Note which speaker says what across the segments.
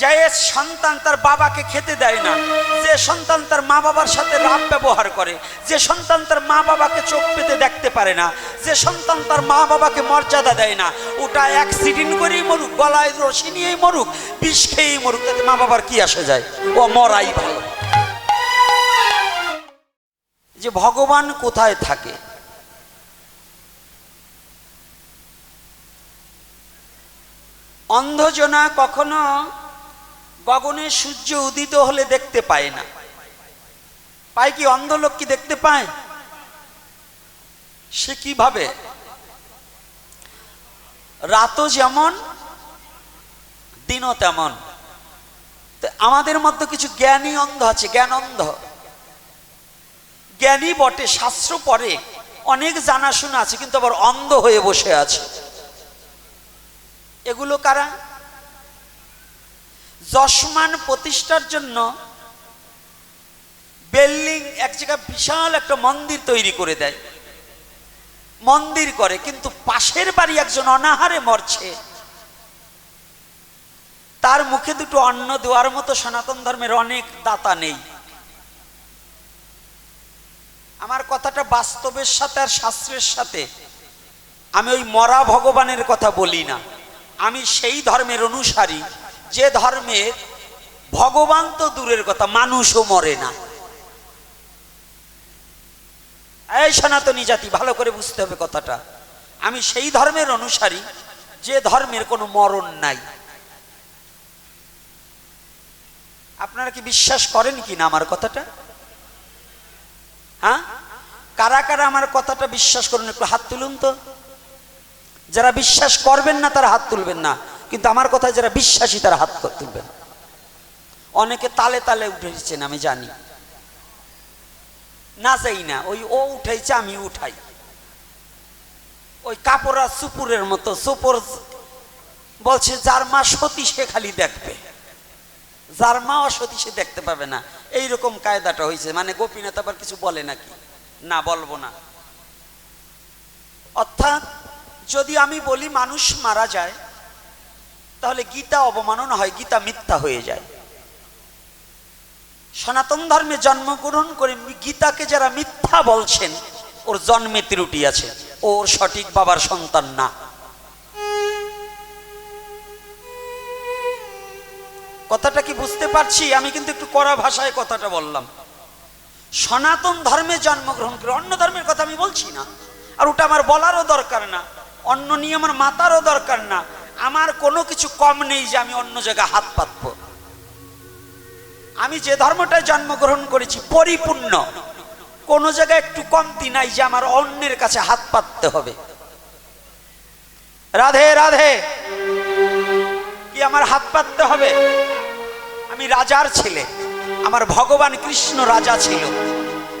Speaker 1: যে সন্তান তার বাবাকে খেতে দেয় না। যে সন্তান তার মা বাবার সাথে রাব ব্যবহার করে, যে সন্তান তার মা বাবাকে চোখ পেতে দেখতে পারে না, যে সন্তান তার মা বাবাকে মর্যাদা দেয় না, ওটা অ্যাক্সিডেন্ট করেই মরুক, গলায় রশি নিয়েই মরুক, বিষ খেয়েই মরুক, তাতে মা বাবার কি আসে যায়? ও মরাই ভালো। যে ভগবান কোথায় থাকে? অন্ধজনা কখনো গগনে সূর্য উদিত হলে দেখতে পায় না। পায় কি অন্ধ লোক কি দেখতে পায়? সে কীভাবে রাতও যেমন, দিনও তেমন। আমাদের মধ্যে কিছু জ্ঞানী অন্ধ আছে, জ্ঞান অন্ধ। জ্ঞানী বটে, শাস্ত্র পরে অনেক জানাশোনা আছে, কিন্তু আবার অন্ধ হয়ে বসে আছে। এগুলো কারা? যশমান প্রতিষ্ঠার জন্য বিল্ডিং এক জায়গায় বিশাল একটা মন্দির তৈরি করে দেয়। মন্দির করে, কিন্তু পাশের বাড়ি একজন অনাহারে মরছে। তার মুখে দুটো অন্ন দেওয়ার মতো সনাতন ধর্মের অনেক দাতা নেই। আমার কথাটা বাস্তবের সাথে আর শাস্ত্রের সাথে। আমি ওই মরা ভগবানের কথা বলি না। আমি সেই ধর্মের অনুসারী। যে ধর্মের ভগবান তো দূরের কথা, মানুষও মরে না। এই সনাতনী জাতি, ভালো করে বুঝতে হবে কথাটা। আমি সেই ধর্মের অনুসারী, যে ধর্মের কোনো মরণ নাই। আপনারা কি বিশ্বাস করেন কি না আমার কথাটা? হ্যাঁ? কারা কারা আমার কথাটা বিশ্বাস করুন, একটু হাত তুলুন তো। যারা বিশ্বাস করবেন না, তারা হাত তুলবেন না। কিন্তু আমার কথায় যারা বিশ্বাসী, তারা হাত কর- তুলবেন অনেকে তালে তালে উঠেছেন আমি জানি। না যাই না, ওই ও উঠাইছে, আমি উঠাই। ওই কাপড়া সুপুরের মতো, সুপুর বলছে, যার মা সতী, সে খালি দেখবে। যার মা অসতী, সে দেখতে পাবে না। এইরকম কায়দাটা হয়েছে। মানে গোপীনাথ আবার কিছু বলে নাকি? না, বলব না। অর্থাৎ যদি আমি বলি, মানুষ মারা যায় তাহলে গীতা অবমাননা হয়, গীতা মিথ্যা হয়ে যায়। সনাতন ধর্মে জন্মগ্রহণ করে গীতাকে যারা মিথ্যা বলছেন, ওর জন্মে ত্রুটি আছে ওর সঠিক বাবার সন্তান না। কথাটা কি বুঝতে পারছি? আমি কিন্তু একটু কড়া ভাষায় কথাটা বললাম। সনাতন ধর্মে জন্মগ্রহণ করে অন্য ধর্মের কথা আমি বলছি না। আর ওটা আমার বলারও দরকার না, অন্য নিয়ে আমার মাতারও দরকার না। আমার কোনো কিছু কম নেই যে আমি অন্য জায়গায় হাত পাতব। আমি যে ধর্মটায় জন্মগ্রহণ করেছি পরিপূর্ণ। কোনো জায়গায় একটু কমতি নাই যে আমার অন্যের কাছে হাত পাততে হবে। রাধে রাধে! কি আমার হাত পাততে হবে? আমি রাজার ছেলে। আমার ভগবান কৃষ্ণ রাজা ছিল।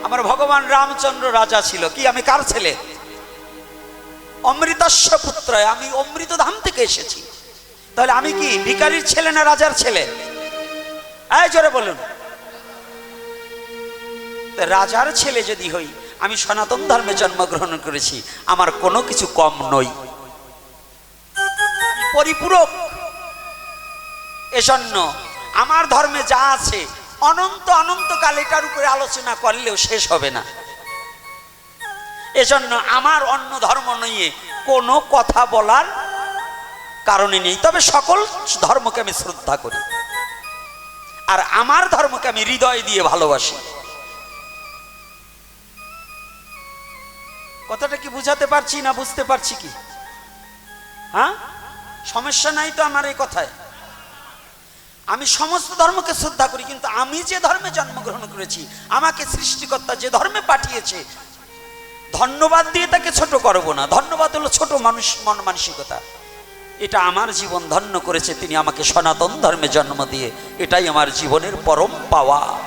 Speaker 1: আমার ভগবান রামচন্দ্র রাজা ছিল। কি আমি কার ছেলে? অমৃতস্ব পুত্র আমি অমৃত ধাম থেকে এসেছি। তাহলে আমি কি ভিকারির ছেলে না রাজার ছেলে? এই জোরে বলুন। রাজার ছেলে যদি হই, আমি সনাতন ধর্মে জন্মগ্রহণ করেছি, আমার কোনো কিছু কম নই। পরিপূরক। এজন্য আমার ধর্মে যা আছে, অনন্ত অনন্তকাল এটার উপরে আলোচনা করলেও শেষ হবে না। এজন্য আমার অন্য ধর্ম নিয়ে কোনো কথা বলার কারণে নেই। তবে সকল ধর্মকে আমি শ্রদ্ধা করি। আর আমার ধর্মকে আমি হৃদয় দিয়ে ভালোবাসি। কথাটা কি বুঝাতে পারছি না বুঝতে পারছি কি? হ্যাঁ? সমস্যা নাই তো আমার এই কথায়। আমি সমস্ত ধর্মকে শ্রদ্ধা করি, কিন্তু আমি যে ধর্মে জন্মগ্রহণ করেছি, আমাকে সৃষ্টিকর্তা যে ধর্মে পাঠিয়েছে ধন্যবাদ দিয়ে তাকে ছোট করব না। ধন্যবাদ হলো ছোট মানুষ, মন মানসিকতা। এটা আমার জীবন ধন্য করেছে, তিনি আমাকে সনাতন ধর্মে জন্ম দিয়ে। এটাই আমার জীবনের পরম পাওয়া।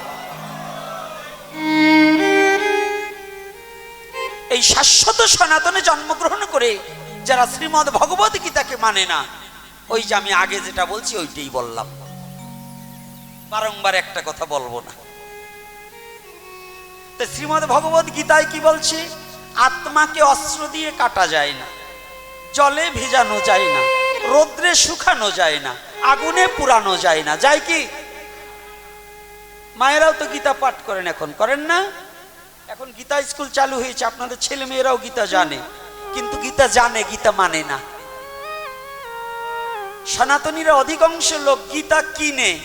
Speaker 1: এই শাশ্বত সনাতনে জন্মগ্রহণ করে যারা শ্রীমদ ভগবত গীতাকে মানে না, ওই যে আমি আগে যেটা বলছি, ওইটাই বললাম। বারংবার একটা কথা বলব না। তো শ্রীমদ ভগবত গীতায় কি বলছে? আত্মাকে অস্ত্র দিয়ে কাটা যায় না। জলে ভেজানো যায় না। রৌদ্রে শুকানো যায় না। আগুনে পুরানো যায় না। যায় কি? মায়েরাও তো গীতা পাঠ করেন এখন। করেন না? এখন গীতা স্কুল চালু হয়েছে। আপনাদের ছেলে মেয়েরাও গীতা জানে। কিন্তু গীতা জানে, গীতা মানে না। সনাতনীরা অধিকাংশ লোক গীতা কিনে।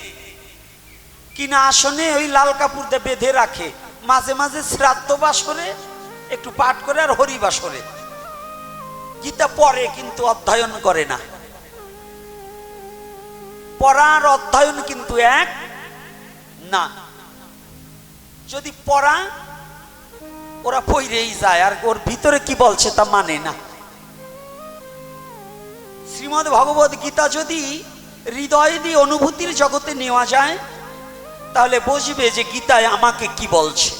Speaker 1: কিনা আসনে ওই লাল কাপড় বেঁধে রাখে। মাঝে মাঝে শ্রাদ্ধ বাসরে একটু পাঠ করে আর হরি বাসরে গীতা পড়ে কিন্তু অধ্যয়ন করে না। পড়ার অধ্যয়ন কিন্তু এক না। যদি পড়া, ওরা পইরেই যায়, আর ওর ভিতরে কি বলছে তা মানে না। শ্রীমদ ভগবত গীতা যদি হৃদয় দিয়ে অনুভূতির জগতে নেওয়া যায়, তাহলে বুঝবে যে গীতায় আমাকে কি বলছে।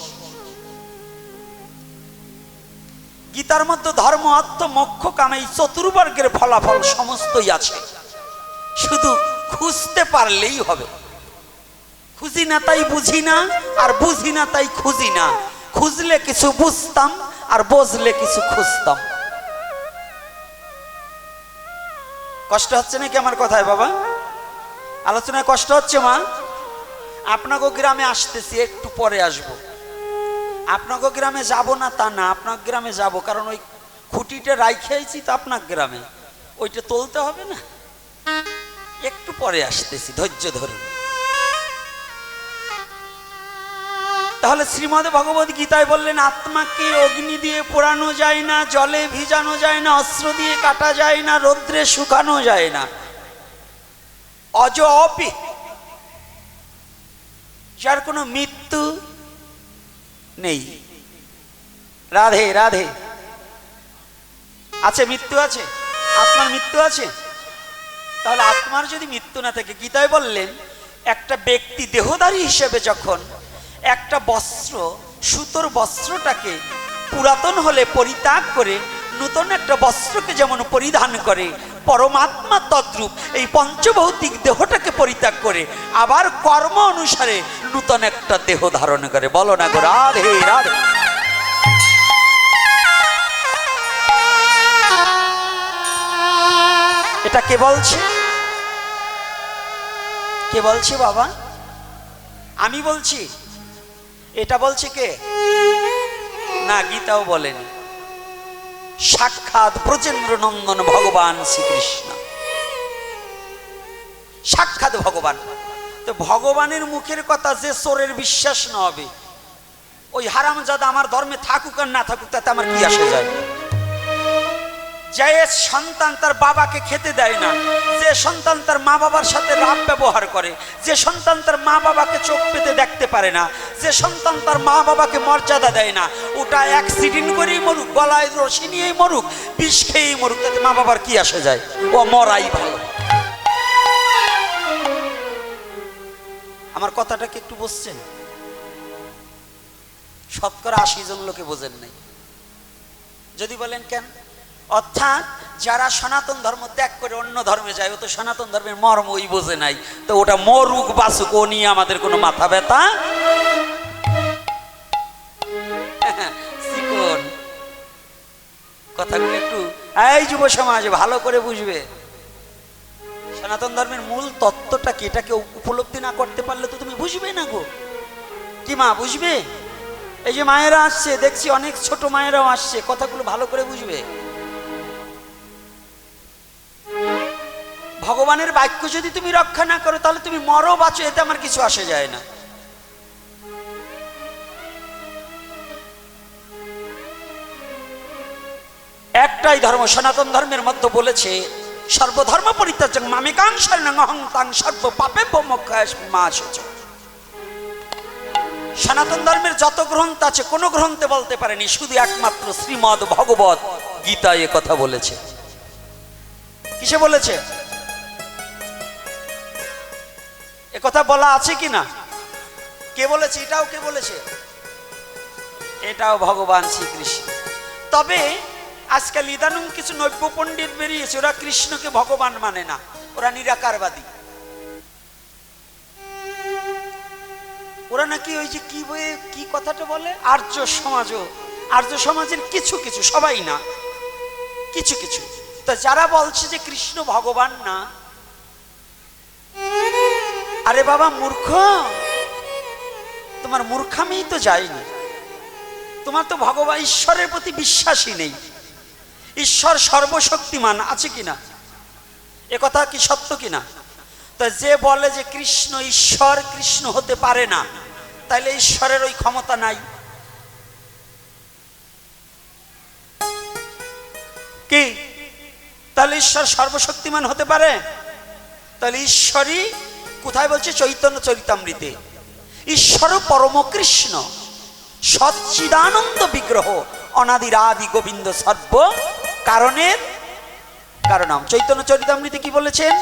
Speaker 1: গীতার মধ্যে ধর্ম, আত্ম, মোক্ষ কামে চতুর্বর্গের ফলাফল সমস্তই আছে। শুধু খুঁজতে পারলেই হবে। খুঁজি না তাই বুঝি না, আর বুঝি না তাই খুঁজি না। খুঁজলে কিছু বুঝতাম, আর বুঝলে কিছু খুঁজতাম। কষ্ট হচ্ছে নাকি আমার কথায় বাবা? আলোচনায় কষ্ট হচ্ছে মা? আপনাকে গ্রামে আসতেছি, একটু পরে আসব। আপনাকে গ্রামে যাব না তা না আপনার গ্রামে যাব, কারণ ওই খুঁটিটা রাইখেছি তো আপনার গ্রামে। ওইটা তুলতে হবে না। একটু পরে আসতেছি, ধৈর্য ধরে। তাহলে শ্রীমদ ভগবত গীতায় বললেন, আত্মাকে অগ্নি দিয়ে পোড়ানো যায় না, জলে ভিজানো যায় না, অস্ত্র দিয়ে কাটা যায় না, রৌদ্রে শুকানো যায় না। অজ অপি। যার কোনো মৃত্যু নেই। রাধে রাধে। আছে, মৃত্যু আছে? আত্মার মৃত্যু আছে? তাহলে আত্মার যদি মৃত্যু না থাকে, গীতায় বললেন, একটা ব্যক্তি দেহদারী হিসেবে যখন একটা বস্ত্র, সুতোর বস্ত্রটাকে পুরাতন হলে পরিত্যাগ করে, নতুন একটা বস্ত্রকে যেমন পরিধান করে পরমাত্মা তদ্রূপ। এই পঞ্চভৌতিক দেহটাকে পরিত্যাগ করে আবার কর্ম অনুসারে নূতন একটা দেহ ধারণ করে। বলো না গো, রাধে রাধে। এটা কে বলছে? কে বলছে বাবা? আমি বলছি। এটা বলছে কে? না, গীতাও বলেন। সাক্ষাৎ ব্রজেন্দ্র নন্দন ভগবান শ্রীকৃষ্ণ। সাক্ষাৎ ভগবান। তো ভগবানের মুখের কথা যে চোরের বিশ্বাস না হবে, ওই হারামজাদা আমার ধর্মে থাকুক আর না থাকুক, তাতে আমার কি আসে যায়? যে সন্তান তার বাবাকে খেতে দেয় না। যে সন্তান তার মা বাবার সাথে রাব ব্যবহার করে, যে সন্তান তার মা বাবাকে চোখ পেতে দেখতে পারে না, যে সন্তান তার মা বাবাকে মর্যাদা দেয় না, ওটা অ্যাক্সিডেন্ট করেই মরুক, গলায় রশি নিয়েই মরুক, বিষ খেয়েই মরুক, তাতে মা বাবার কি আসে যায়? ও মরাই ভালো। আমার কথাটাকে একটু বুঝছেন? শতকরা আশি জন লোকে বোঝেন নাই। যদি বলেন কেন? অর্থাৎ যারা সনাতন ধর্ম ত্যাগ করে অন্য ধর্মে যায়, ও তো সনাতন ধর্মের মর্ম ওই বোঝে নাই। তো ওটা মরুক বাসুক ও নিয়ে আমাদের কোনো মাথা ব্যথা? কথাগুলো একটু, এই যুব সমাজ, ভালো করে বুঝবে। সনাতন ধর্মের মূল তত্ত্বটা কি? এটাকে উপলব্ধি না করতে পারলে তো তুমি বুঝবে না গো। কি মা, বুঝবে? এই যে মায়েরা আসছে, দেখছি অনেক ছোট মায়েরাও আসছে, কথাগুলো ভালো করে বুঝবে। ভগবানের বাক্য যদি তুমি রক্ষা না করো, তাহলে তুমি মরো, বাঁচো, এতে আমার কিছু আসে যায় না। একটাই ধর্ম সনাতন ধর্মের মধ্যে বলেছে, সর্বধর্ম পরিত্যাগ মামিকাং শরণং তাং সর্ব পাপে মা সনাতন ধর্মের যত গ্রন্থ আছে, কোন গ্রন্থে বলতে পারেনি, শুধু একমাত্র শ্রীমদ ভগবত গীতা এ কথা বলেছে। কিসে বলেছে? এ কথা বলা আছে কি না কে বলেছে? এটাও কে বলেছে? এটাও ভগবান শ্রীকৃষ্ণ। তবে আজকাল ইদানুম কিছু নব্য পণ্ডিত বেরিয়েছে, ওরা কৃষ্ণকে ভগবান মানে না, ওরা নিরাকারবাদী। ওরা নাকি ওই যে কি বইয়ে কি কথাটা বলে? আর্য সমাজও আর্য সমাজের কিছু কিছু, সবাই না, কিছু কিছু। তা যারা বলছে যে কৃষ্ণ ভগবান না আরে বাবা, মূর্খ। তোমার মূর্খামি তো যায়নি। তোমার তো ভগবান ঈশ্বরের প্রতি বিশ্বাসই নেই। ঈশ্বর সর্বশক্তিমান, আছে কিনা? এ কথা কি সত্য কিনা? তা যে বলে যে কৃষ্ণ ঈশ্বর কৃষ্ণ হতে পারে না, তাইলে ঈশ্বরের ওই ক্ষমতা নাই। কি? তাহলে ঈশ্বর সর্বশক্তিমান হতে পারে? তাহলে ঈশ্বরই কোথায় বলছে? চৈতন্য চরিতামৃতে। ঈশ্বর পরম কৃষ্ণ, সচ্চিদানন্দ বিগ্রহ অনাদির আদি গোবিন্দ সর্ব কারণের কারণম। চৈতন্য চরিতামৃতে কি বলেছেন?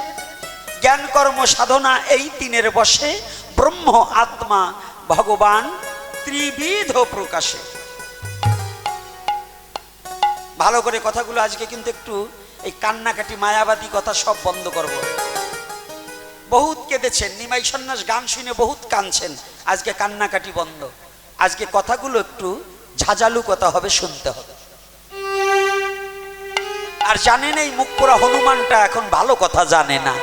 Speaker 1: জ্ঞান কর্ম সাধনা এই তিনের বসে ব্রহ্ম আত্মা ভগবান ত্রিবিধ প্রকাশে। ভালো করে কথাগুলো আজকে কিন্তু একটু এই কান্নাকাটি, মায়াবাদী কথা সব বন্ধ করব। বহুত কেঁদেছেন। নিমাই সন্ন্যাস গান শুনে বহুত কাঁদছেন। আজকে কান্নাকাটি বন্ধ। আজকে কথাগুলো একটু ঝাঁঝালু কথা হবে, শুনতে হবে। আর জানেন এই মুখপোড়া হনুমানটা এখন ভালো কথা জানে না।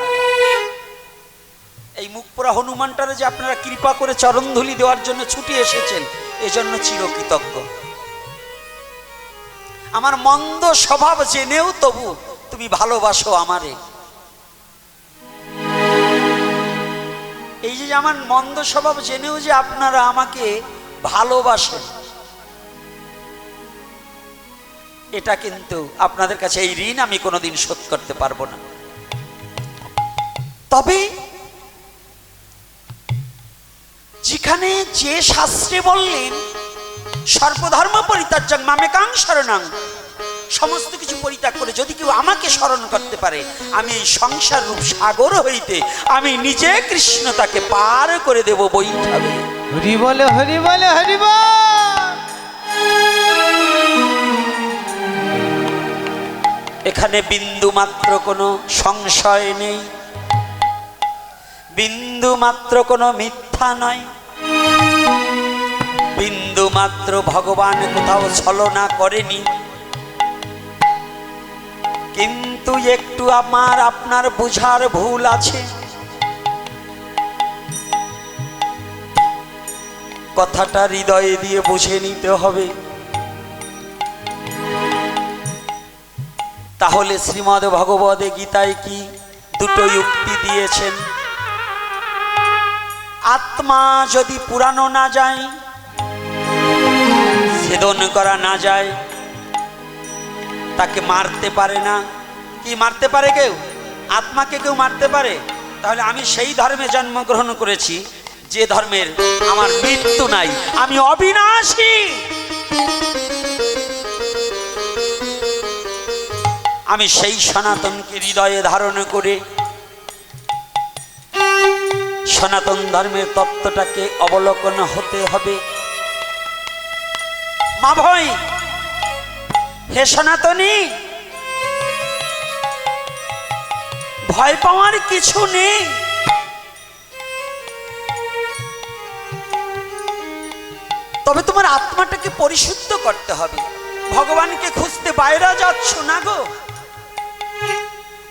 Speaker 1: এই মুখপোড়া হনুমানটারে যে আপনারা কৃপা করে চরণধুলি দেওয়ার জন্য ছুটে এসেছেন, এজন্য চিরকৃতজ্ঞ। আমার মন্দ স্বভাব জেনেও তবু তুমি ভালোবাসো আমারে। এই যে আমার মন্দ স্বভাব, জেনেও যে আপনারা আমাকে ভালোবাসেন। এটা কিন্তু আপনাদের কাছে এই ঋণ আমি কোনোদিন শোধ করতে পারব না। তবে যেখানে যে শাস্ত্রে বললেন সর্বধর্ম পরিত্যাজ্যাং মামেকাং শরণাং সমস্ত কিছু পরিত্যাগ করে যদি কেউ আমাকে স্মরণ করতে পারে আমি এই সংসার রূপ সাগর হইতে আমি নিজে কৃষ্ণ তাকে পার করে দেব বৈঠাবে
Speaker 2: হরি বলে হরি বলে হরি
Speaker 1: এখানে বিন্দু মাত্র কোনো সংশয় নেই। বিন্দু মাত্র কোনো মিথ্যা নয়। বিন্দু মাত্র ভগবান কোথাও ছলনা করেনি। কিন্তু একটু আমার, আপনার বুঝার ভুল আছে। কথাটা হৃদয়ে দিয়ে বুঝে নিতে হবে। তাহলে শ্রীমদ ভগবদে গীতায় কি দুটো যুক্তি দিয়েছেন? আত্মা যদি পুরানো না যায়, ছেদন করা না যায় তাকে মারতে পারে না। কি মারতে পারে কেউ? আত্মাকে কেউ মারতে পারে? তাহলে আমি সেই ধর্মে জন্মগ্রহণ করেছি, যে ধর্মের আমার মৃত্যু নাই। আমি অবিনাশী! আমি সেই সনাতনকে হৃদয়ে ধারণ করে সনাতন ধর্মের তত্ত্বটাকে অবলোকন হতে হবে। মা ভয়! হে সনাতনী, ভয় পাওয়ার কিছু নেই। তবে তোমার আত্মাটাকে পরিশুদ্ধ করতে হবে? ভগবানকে খুঁজতে বাইরে যাচ্ছ না গো?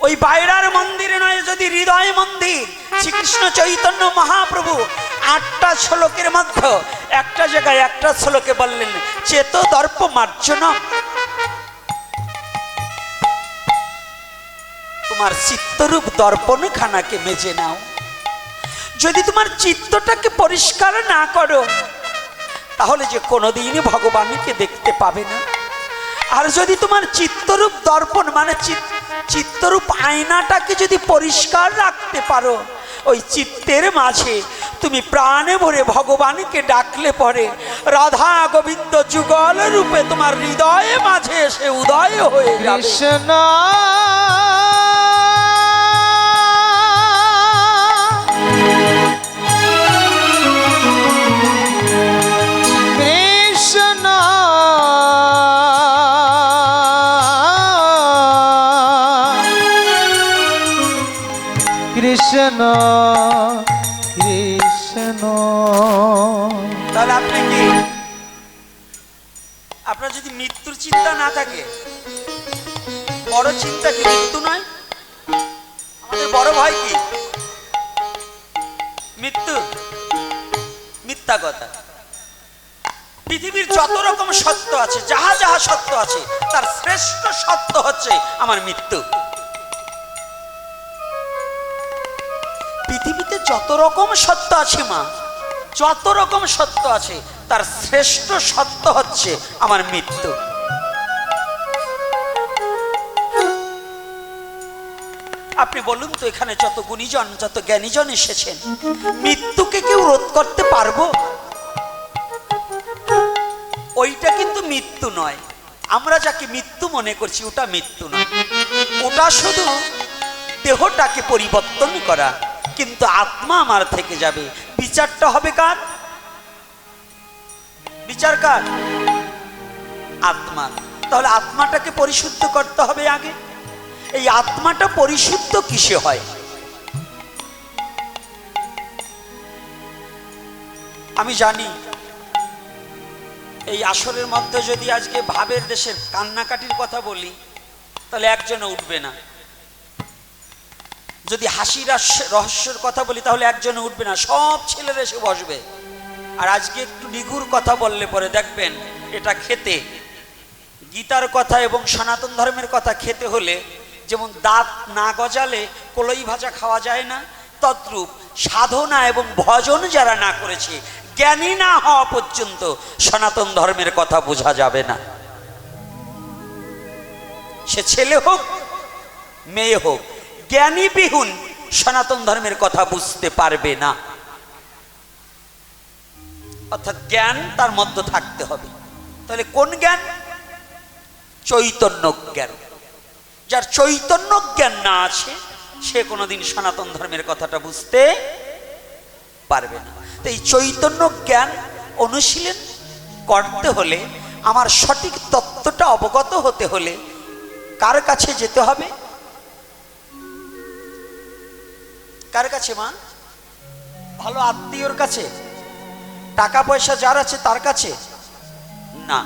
Speaker 1: ওই বাইরার মন্দিরে নয়, যদি হৃদয় মন্দির, শ্রীকৃষ্ণ চৈতন্য মহাপ্রভু, আটটা শ্লোকের মধ্যে, একটা জায়গায় একটা শ্লোকে বললেন, চেত দর্প মার্জনা তোমার চিত্তরূপ দর্পণ খানাকে মেজে নাও। যদি তোমার চিত্তটাকে পরিষ্কার না করো, তাহলে যে কোনোদিনই ভগবানকে দেখতে পাবে না। আর যদি তোমার চিত্তরূপ দর্পণ মানে চিত- চিত্তরূপ আয়নাটাকে যদি পরিষ্কার রাখতে পারো, ওই চিত্তের মাঝে তুমি প্রাণে ভরে ভগবানকে ডাকলে পরে রাধা গোবিন্দ যুগল রূপে তোমার হৃদয়ে মাঝে এসে উদয় হয়ে
Speaker 2: কৃষ্ণ
Speaker 1: তাহলে আপনি কি? আপনার যদি মৃত্যুর চিন্তা না থাকে, বড় চিন্তা কি মৃত্যু নয়? আমাদের বড় ভয় কি? মৃত্যু মিথ্যা কথা পৃথিবীর যত রকম সত্য আছে, যাহা যাহা সত্য আছে, তার শ্রেষ্ঠ সত্য হচ্ছে আমার মৃত্যু। যত রকম সত্য আছে মা যত রকম সত্য আছে, তার শ্রেষ্ঠ সত্য হচ্ছে আমার মৃত্যু। আপনি বলুন তো, এখানে যত গুণীজন, যত জ্ঞানীজন এসেছেন, মৃত্যুকে কেউ রোধ করতে পারব? ওইটা কিন্তু মৃত্যু নয়। আমরা যাকে মৃত্যু মনে করছি, ওটা মৃত্যু নয়। ওটা শুধু দেহটাকে পরিবর্তন করা। কিন্তু আত্মা আমার থেকে যাবে। বিচারটা হবে কার? বিচার কার? আত্মার। তাহলে আত্মাটাকে পরিশুদ্ধ করতে হবে আগে। এই আত্মাটা পরিশুদ্ধ কিসে হয়? আমি জানি, এই আসরের মধ্যে যদি আজকে ভাবের দেশের কান্নাকাটির কথা বলি, তাহলে একজনে উঠবে না। যদি হাসির রহস্য- রহস্যের কথা বলি, তাহলে একজনে উঠবে না, সব ছেলেরা এসে বসবে। আর আজকে একটু নিগুর কথা বললে পরে দেখবেন, এটা খেতে। গীতার কথা এবং সনাতন ধর্মের কথা খেতে হলে, যেমন দাঁত না গজালে কলই ভাজা খাওয়া যায় না, তদ্রূপ সাধনা এবং ভজন যারা না করেছে, জ্ঞানী না হওয়া পর্যন্ত সনাতন ধর্মের কথা বোঝা যাবে না। সে ছেলে হোক, মেয়ে হোক জ্ঞানী বিহুন সনাতন ধর্মের কথা বুঝতে পারবে না। অর্থাৎ জ্ঞান তার মধ্যে থাকতে হবে। তাহলে কোন জ্ঞান? চৈতন্য জ্ঞান। যার চৈতন্য জ্ঞান না আছে, সে কোনোদিন সনাতন ধর্মের কথাটা বুঝতে পারবে না। তো এই চৈতন্য জ্ঞান অনুশীলন করতে হলে, আমার সঠিক তত্ত্বটা অবগত হতে হলে কার কাছে যেতে হবে? কার কাছে, মা? ভালো আত্মীয়র কাছে? টাকা পয়সা যার আছে তার কাছে? না।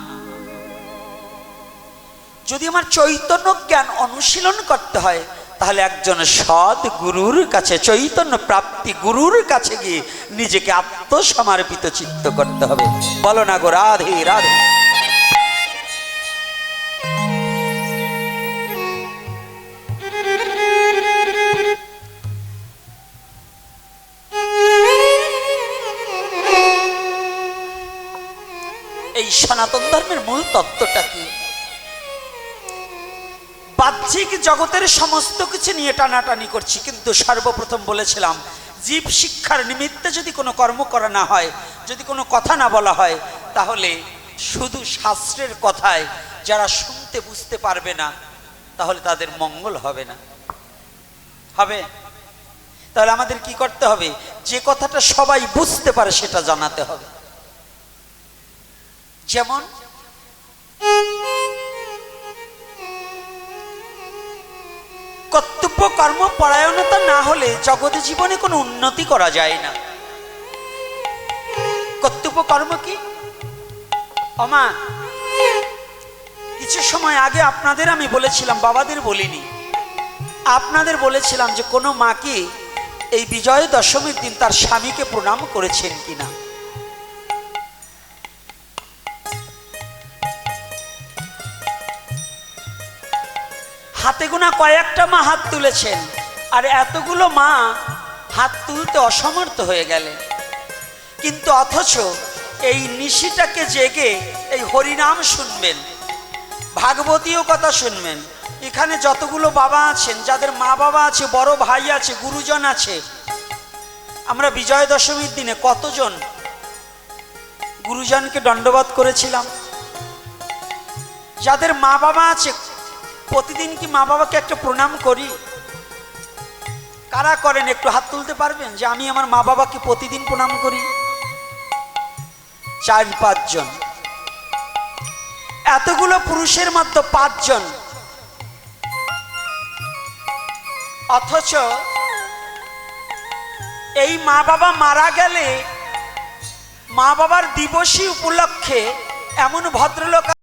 Speaker 1: যদি আমার চৈতন্য জ্ঞান অনুশীলন করতে হয়, তাহলে একজন সৎ গুরুর কাছে, চৈতন্য প্রাপ্তি গুরুর কাছে গিয়ে নিজেকে আত্মসমর্পিত চিত্ত করতে হবে। বলো না গো, রাধে রাধে। ধর্মের মূল তত্ত্বটা কি? বাহ্যিক জগতের সমস্ত কিছু নিয়ে টানাটানি করছি, কিন্তু সর্বপ্রথম বলেছিলাম, জীব শিক্ষার নিমিত্তে যদি কোনো কর্ম করা না হয়, যদি কোনো কথা না বলা হয়, তাহলে শুধু শাস্ত্রের কথায় যারা শুনতে বুঝতে পারবে না, তাহলে তাদের মঙ্গল হবে না। হবে? তাহলে আমাদের কি করতে হবে? যে কথাটা সবাই বুঝতে পারে সেটা জানাতে হবে। যেমন কর্তব্য কর্ম পরায়ণতা না হলে জগতে জীবনে কোনো উন্নতি করা যায় না। কর্তব্য কর্ম কি? অমা কিছু সময় আগে আপনাদের আমি বলেছিলাম, বাবাদের বলিনি। আপনাদের বলেছিলাম যে কোনো মা কি এই বিজয় দশমীর দিন তার স্বামীকে প্রণাম করেছেন কিনা। হাতে গোনা কয়েকটা মা হাত তুলেছেন। আর এতগুলো মা হাত তুলতে অসমর্থ হয়ে গেলেন। কিন্তু অথচ এই নিশিটাকে জেগে এই হরিনাম শুনবেন ভাগবতীয় কথা শুনবেন। এখানে যতগুলো বাবা আছেন, যাদের মা বাবা আছে, বড় ভাই আছে, গুরুজন আছে, আমরা বিজয় দশমীর দিনে কতজন গুরুজনকে দণ্ডবাদ করেছিলাম? যাদের মা বাবা আছে প্রতিদিন কি মা বাবাকে একটা প্রণাম করি? কারা করেন? একটু হাত তুলতে পারবেন যে আমি আমার মা বাবাকে প্রতিদিন প্রণাম করি? চার, পাঁচজন। এতগুলো পুরুষের মধ্যে পাঁচজন। অথচ এই মা বাবা মারা গেলে মা বাবার দিবসী উপলক্ষে এমন ভদ্রলোক